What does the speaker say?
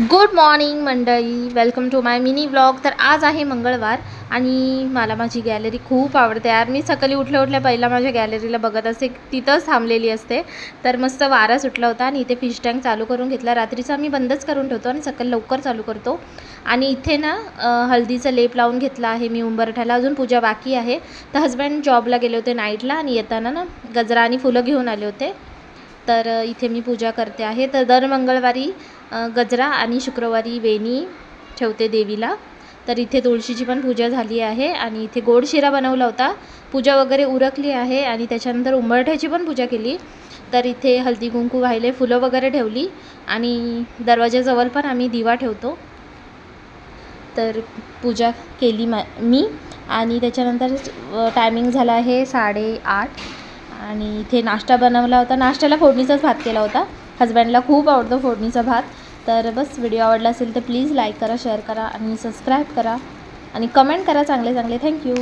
Good morning मंडळी. Welcome to my mini blog तर आज आहे मंगळवार आणि मला माझी गॅलरी खूप आवडते. यार मी सकाळी उठल्या उठल्या पहिला माझ्या गॅलरीला बघत असते तिथंच थांबलेली असते. तर मस्त वारा सुटला होता आणि इथे फिश टँक चालू करून घेतला. रात्रीचा आम्ही बंदच करून ठेवतो आणि सकाळी लवकर चालू करतो. आणि इथे ना हळदीचा हळदीचं लेप लावून घेतला आहे मी उंबरठ्याला. अजून पूजा बाकी आहे. तर हस्बंड जॉबला गेले होते नाईटला आणि येताना ना गजरा आणि फुलं घेऊन आले होते. तर इथे मी पूजा करते आहे. तर दर मंगळवारी गजरा आणि शुक्रवारी वेणी ठेवते देवीला. तर इथे तुळशीची पण पूजा झाली आहे आणि इथे गोड शिरा बनवला होता. पूजा वगैरे उरकली आहे आणि त्याच्यानंतर उंबरठ्याची पण पूजा केली. तर इथे हल्दी कुंकू वाहिले फुलं वगैरे ठेवली आणि दरवाजाजवळ पण आम्ही दिवा ठेवतो. तर पूजा केली मा मी आणि त्याच्यानंतर टायमिंग झाला आहे साडेआठ. आणि इथे नाश्ता बनवला होता. नाश्त्याला फोडणीचाच भात केला होता. हजबंडला खूप आवडतो फोडणीचा भात. तर बस व्हिडिओ आवडला असेल तर प्लीज लाईक करा शेअर करा आणि सबस्क्राईब करा. आणि कमेंट करा चांगले चांगले. थँक्यू